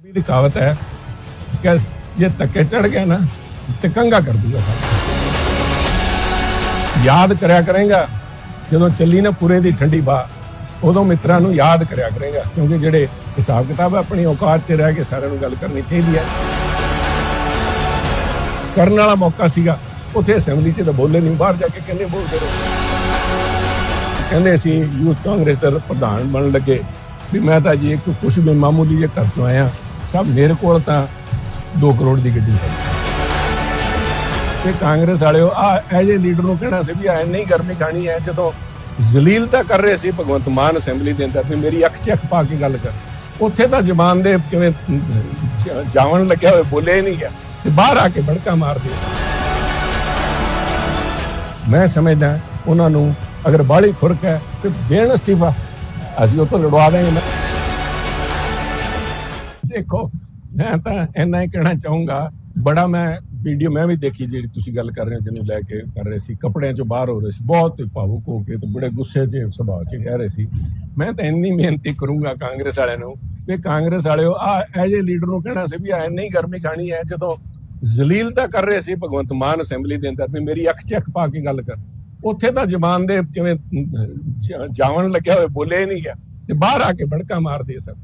ਪੰਜਾਬੀ ਦੀ ਕਹਾਵਤ ਹੈ ਕਿ ਜੇ ਧੱਕੇ ਚੜ ਗਿਆ ਨਾ, ਤੇ ਕੰਗਾ ਕਰ ਯਾਦ ਕਰਿਆ ਕਰੇਗਾ, ਜਦੋਂ ਚੱਲੀ ਨਾ ਪੂਰੇ ਦੀ ਠੰਡੀ ਬਾ, ਉਦੋਂ ਮਿੱਤਰਾਂ ਨੂੰ ਯਾਦ ਕਰਿਆ ਕਰੇਗਾ, ਕਿਉਂਕਿ ਜਿਹੜੇ ਹਿਸਾਬ ਕਿਤਾਬ ਹੈ ਆਪਣੀ ਔਕਾਤ 'ਚ ਰਹਿ ਕੇ ਸਾਰਿਆਂ ਨੂੰ ਗੱਲ ਕਰਨੀ ਚਾਹੀਦੀ ਹੈ। ਕਰਨ ਵਾਲਾ ਮੌਕਾ ਸੀਗਾ, ਉੱਥੇ ਅਸੈਂਬਲੀ 'ਚ ਤਾਂ ਬੋਲੇ ਨਹੀਂ, ਬਾਹਰ ਜਾ ਕੇ ਕਹਿੰਦੇ ਬੋਲਦੇ ਰਹੋ। ਕਹਿੰਦੇ ਸੀ ਯੂਥ ਕਾਂਗਰਸ ਦਾ ਪ੍ਰਧਾਨ ਬਣਨ ਲੱਗੇ, ਵੀ ਮੈਂ ਤਾਂ ਜੀ ਇੱਕ ਕੁਛ ਵੀ ਮਾਮੂਲੀ ਜੇ ਘਰ ਤੋਂ ਆਇਆ ਸਭ ਮੇਰੇ ਕੋਲ ਤਾਂ 2 ਕਰੋੜ ਦੀ ਗੱਡੀ ਹੈ। ਤੇ ਕਾਂਗਰਸ ਵਾਲਿਓ, ਆ ਐਜੇ ਲੀਡਰ ਨੂੰ ਕਹਿਣਾ ਸੀ ਵੀ ਐ ਨਹੀਂ ਕਰਨੀ ਖਾਣੀ ਹੈ ਜਦੋਂ ਜ਼ਲੀਲ ਤਾਂ ਕਰ ਰਹੇ ਸੀ, ਭਗਵੰਤ ਮਾਨ ਅਸੈਂਬਲੀ ਦੇ ਅੰਦਰ ਵੀ ਮੇਰੀ ਅੱਖ 'ਚ ਅੱਖ ਪਾ ਕੇ ਗੱਲ ਕਰ। ਉੱਥੇ ਤਾਂ ਜ਼ਬਾਨ ਦੇ ਕਿਵੇਂ ਜਾਵਣ ਲੱਗਿਆ ਹੋਏ ਬੋਲੇ ਹੀ ਨਹੀਂ ਗਿਆ। ਤੇ ਬਾਹਰ ਆ ਕੇ ਬੜਕਾ ਮਾਰਦੇ ਮੈਂ ਸਮਝਦਾ ਉਹਨਾਂ ਨੂੰ ਅਗਰ ਬਾਹਲੀ ਖੁਰਕ ਹੈ, ਤੇ ਦੇਣ ਅਸਤੀਫਾ, ਅਸੀਂ ਉਹ ਤੋਂ ਲੜਵਾ ਦੇਂਗੇ ਨਾ ਦੇਖੋ, ਮੈਂ ਤਾਂ ਇੰਨਾ ਹੀ ਕਹਿਣਾ ਚਾਹੂੰਗਾ। ਬੜਾ ਮੈਂ ਵੀਡੀਓ ਮੈਂ ਵੀ ਦੇਖੀ ਜਿਹੜੀ ਤੁਸੀਂ ਗੱਲ ਕਰ ਰਹੇ ਹੋ, ਜਿਹਨੂੰ ਲੈ ਕੇ ਕਰ ਰਹੇ ਸੀ। ਕੱਪੜਿਆਂ ਚੋਂ ਬਾਹਰ ਹੋ ਰਹੇ ਸੀ। ਬਹੁਤ ਭਾਵੁਕ ਹੋ ਕੇ ਤੇ ਬੜੇ ਗੁੱਸੇ 'ਚ ਸੁਭਾਅ 'ਚ ਕਹਿ ਰਹੇ ਸੀ। ਮੈਂ ਤਾਂ ਇੰਨੀ ਮਿਹਨਤੀ ਕਰੂੰਗਾ ਕਾਂਗਰਸ ਵਾਲਿਆਂ ਨੂੰ ਵੀ ਕਾਂਗਰਸ ਵਾਲਿਓ, ਆ ਐਜੇ ਲੀਡਰ ਨੂੰ ਕਹਿਣਾ ਸੀ ਵੀ ਐ ਨਹੀਂ ਗਰਮੀ ਖਾਣੀ ਹੈ, ਜਦੋਂ ਜ਼ਲੀਲ ਤਾਂ ਕਰ ਰਹੇ ਸੀ, ਭਗਵੰਤ ਮਾਨ ਅਸੈਂਬਲੀ ਦੇ ਅੰਦਰ ਵੀ ਮੇਰੀ ਅੱਖ 'ਚ ਅੱਖ ਪਾ ਕੇ ਗੱਲ ਕਰ। ਉੱਥੇ ਤਾਂ ਜ਼ਬਾਨ ਦੇ ਜਿਵੇਂ ਜਾਵਣ ਲੱਗਿਆ ਹੋਇਆ ਬੋਲੇ ਹੀ ਨਹੀਂ ਗਿਆ। ਤੇ ਬਾਹਰ ਆ ਕੇ ਭੜਕਾ ਮਾਰਦੇ ਸਭ।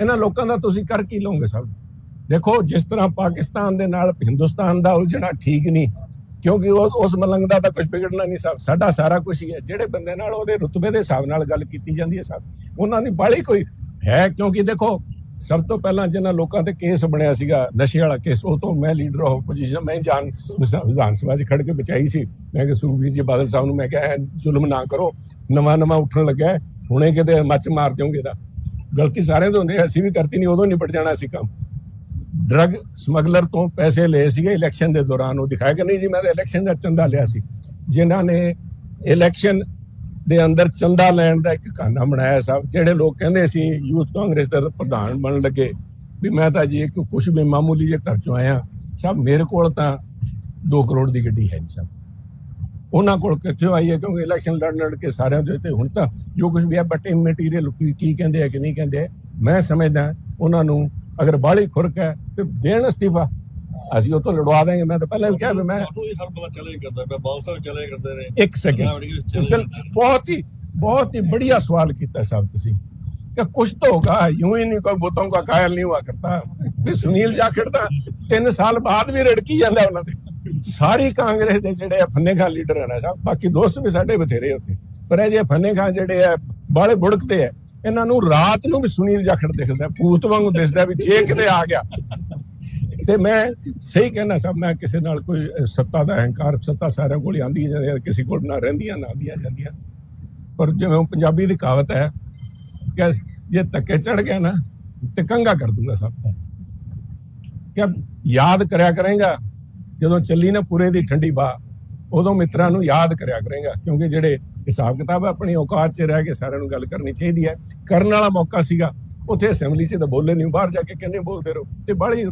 ਇਹਨਾਂ ਲੋਕਾਂ ਦਾ ਤੁਸੀਂ ਕਰ ਕੀ ਲਓਗੇ ਸਭ? ਦੇਖੋ, ਜਿਸ ਤਰ੍ਹਾਂ ਪਾਕਿਸਤਾਨ ਦੇ ਨਾਲ ਹਿੰਦੁਸਤਾਨ ਦਾ ਉਲਝਣਾ ਠੀਕ ਨਹੀਂ, ਕਿਉਂਕਿ ਉਹ ਉਸ ਮਲੰਗ ਦਾ ਤਾਂ ਕੁਝ ਵਿਗੜਨਾ ਨਹੀਂ ਸਭ ਸਾਡਾ ਸਾਰਾ ਕੁਝ ਹੀ ਹੈ। ਜਿਹੜੇ ਬੰਦੇ ਨਾਲ ਉਹਦੇ ਰੁਤਬੇ ਦੇ ਹਿਸਾਬ ਨਾਲ ਗੱਲ ਕੀਤੀ ਜਾਂਦੀ ਹੈ ਸਭ ਉਹਨਾਂ ਦੀ ਬਾਲੀ ਕੋਈ ਹੈ, ਕਿਉਂਕਿ ਦੇਖੋ, ਸਭ ਤੋਂ ਪਹਿਲਾਂ ਜਿਹਨਾਂ ਲੋਕਾਂ ਤੇ ਕੇਸ ਬਣਿਆ ਸੀਗਾ, ਨਸ਼ੇ ਵਾਲਾ ਕੇਸ, ਉਹ ਤੋਂ ਮੈਂ ਲੀਡਰ ਆਫ ਪੋਜੀਸ਼ਨ ਮੈਂ ਜਾਨ ਵਿਧਾਨ ਸਭਾ 'ਚ ਖੜ ਕੇ ਬਚਾਈ ਸੀ। ਮੈਂ ਕਿ ਸੁਖਬੀਰ ਜੀ ਬਾਦਲ ਸਾਹਿਬ ਨੂੰ ਮੈਂ ਕਿਹਾ ਜ਼ੁਲਮ ਨਾ ਕਰੋ ਨਵਾਂ ਨਵਾਂ ਉੱਠਣ ਲੱਗਾ ਹੁਣੇ ਕਿਤੇ ਮੱਚ ਮਾਰ ਦਿਓਗੇ ਦਾ ਗਲਤੀ ਸਾਰਿਆਂ ਤੋਂ ਹੁੰਦੀ ਹੈ, ਅਸੀਂ ਵੀ ਕਰਤੀ ਨਹੀਂ, ਉਦੋਂ ਨਿਪਟ ਜਾਣਾ ਸੀ ਕੰਮ। ਡਰਗ ਸਮਗਲਰ ਤੋਂ ਪੈਸੇ ਲਏ ਸੀਗੇ ਇਲੈਕਸ਼ਨ ਦੇ ਦੌਰਾਨ, ਉਹ ਦਿਖਾਇਆ ਕਿ ਨਹੀਂ ਜੀ, ਮੈਂ ਤਾਂ ਇਲੈਕਸ਼ਨ ਦਾ ਚੰਦਾ ਲਿਆ ਸੀ। ਜਿਨ੍ਹਾਂ ਨੇ ਇਲੈਕਸ਼ਨ ਦੇ ਅੰਦਰ ਚੰਦਾ ਲੈਣ ਦਾ ਇੱਕ ਕਹਾਣਾ ਬਣਾਇਆ ਸਾਹਿਬ ਜਿਹੜੇ ਲੋਕ ਕਹਿੰਦੇ ਸੀ, ਯੂਥ ਕਾਂਗਰਸ ਦਾ ਪ੍ਰਧਾਨ ਬਣਨ ਲੱਗੇ, ਵੀ ਮੈਂ ਤਾਂ ਜੀ ਇੱਕ ਕੁਛ ਵੀ ਮਾਮੂਲੀ ਜਿਹੇ ਘਰ ਚੋਂ ਆਇਆ। ਸਾਹਿਬ ਮੇਰੇ ਕੋਲ ਤਾਂ 2 ਕਰੋੜ ਦੀ ਗੱਡੀ ਹੈ ਜੀ ਸਭ। ਉਹਨਾਂ ਕੋਲ ਕਿੱਥੋਂ ਆਈ ਹੈ ਕਿਉਂਕਿ ਇਲੈਕਸ਼ਨ ਲੜ ਲੜ ਕੇ ਸਾਰਿਆਂ ਦੇ ਤੇ ਹੁਣ ਤਾਂ ਜੋ ਕੁਝ ਵੀ ਹੈ ਬਟ ਇਮਟੀਰੀਅਲ ਕੀ ਕੀ ਕਹਿੰਦੇ ਆ ਕਿ ਨਹੀਂ ਕਹਿੰਦੇ ਮੈਂ ਸਮਝਦਾ ਉਹਨਾਂ ਨੂੰ ਅਗਰ ਬਾਹਲੀ ਖੁਰਕ ਹੈ ਤੇ ਦੇਣ ਅਸਤੀਫਾ ਅਸੀਂ ਉਹ ਤੋਂ ਲੜਵਾ ਦੇਂਗੇ ਮੈਂ ਤਾਂ ਪਹਿਲਾਂ ਵੀ ਕਿਹਾ ਵੀ ਮੈਂ ਤੁਹਾਨੂੰ ਹੀ ਹਰ ਬੰਦਾ ਚਲੇ ਕਰਦਾ ਮੈਂ ਬਾਲ ਸਾਹਿਬ ਚਲੇ ਕਰਦੇ ਨੇ ਇੱਕ ਸੈਕਿੰਡ ਬਹੁਤ ਹੀ बहुत ही बढ़िया सवाल किया साहब तुसी कि कुछ तो होगा यूं ही नहीं कोई बुतों का कायल नहीं हुआ करता भी सुनील जाखड़ ਤਾਂ 3 ਸਾਲ ਬਾਅਦ ਵੀ ਰੜਕੀ ਜਾਂਦਾ ਉਹਨਾਂ ਦੇ ਸਾਰੀ ਕਾਂਗਰਸ ਦੇ ਜਿਹੜੇ ਆ ਫੰਨੇ ਖਾਂ ਲੀਡਰ ਹਨ ਸਾਹਿਬ, ਬਾਕੀ ਦੋਸਤ ਵੀ ਸਾਡੇ ਬਥੇਰੇ ਉੱਥੇ। ਪਰ ਇਹ ਜੇ ਫੰਨੇ ਖਾਂ ਜਿਹੜੇ ਆ ਬਾਲੇ ਬੁੜਕਦੇ ਆ, ਇਹਨਾਂ ਨੂੰ ਰਾਤ ਨੂੰ ਵੀ ਸੁਨੀਲ ਜਾਖੜ ਦਿਖਦਾ, ਭੂਤ ਵਾਂਗੂ ਦਿਸਦਾ ਵੀ ਜੇ ਕਿਤੇ ਆ ਗਿਆ। ਤੇ ਮੈਂ ਸਹੀ ਕਹਿਣਾ ਸਭ ਮੈਂ ਕਿਸੇ ਨਾਲ ਕੋਈ ਸੱਤਾ ਦਾ ਅਹੰਕਾਰ, ਸੱਤਾ ਸਾਰਿਆਂ ਕੋਲ ਹੀ ਆਂਦੀ ਹੈ ਕਿਸੇ ਕੋਲ ਨਾ ਰਹਿੰਦੀਆਂ, ਨਾ ਆਉਂਦੀਆਂ ਜਾਂਦੀਆਂ। ਪਰ ਜਿਵੇਂ ਪੰਜਾਬੀ ਦੀ ਕਹਾਵਤ ਹੈ, ਕਿ ਜੇ ਧੱਕੇ ਚੜ ਗਿਆ ਨਾ, ਤੇ ਕੰਗਾ ਕਰ ਦੂੰਗਾ ਸਭ ਤੋਂ ਕਿ ਯਾਦ ਕਰਿਆ ਕਰੇਗਾ ਜਦੋਂ ਚੱਲੀ ਨਾ ਪੂਰੇ ਦੀ ਠੰਡੀ ਬਾ ਉਦੋਂ ਮਿੱਤਰਾਂ ਨੂੰ ਯਾਦ ਕਰਿਆ ਕਰੇਗਾ ਕਿਉਂਕਿ ਜਿਹੜੇ ਹਿਸਾਬ ਕਿਤਾਬ ਹੈ ਆਪਣੀ ਔਕਾਤ 'ਚ ਰਹਿ ਕੇ ਸਾਰਿਆਂ ਨੂੰ ਗੱਲ ਕਰਨੀ ਚਾਹੀਦੀ ਹੈ। ਕਰਨ ਵਾਲਾ ਮੌਕਾ ਸੀਗਾ ਉੱਥੇ ਅਸੈਂਬਲੀ 'ਚ ਤਾਂ ਬੋਲੇ ਨਹੀਂ ਬਾਹਰ ਜਾ ਕੇ ਕਹਿੰਦੇ ਬੋਲਦੇ ਰਹੋ। ਤੇ ਬਾਹਲੀ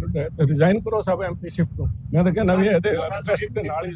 ਰਿਜ਼ਾਈਨ ਕਰੋ ਸਭ ਐਮਪੀ ਸ਼ਿਫਟ ਤੋਂ ਮੈਂ ਤਾਂ ਕਹਿੰਦਾ ਵੀ ਇਹ ਤੇ ਨਾਲ ਹੀ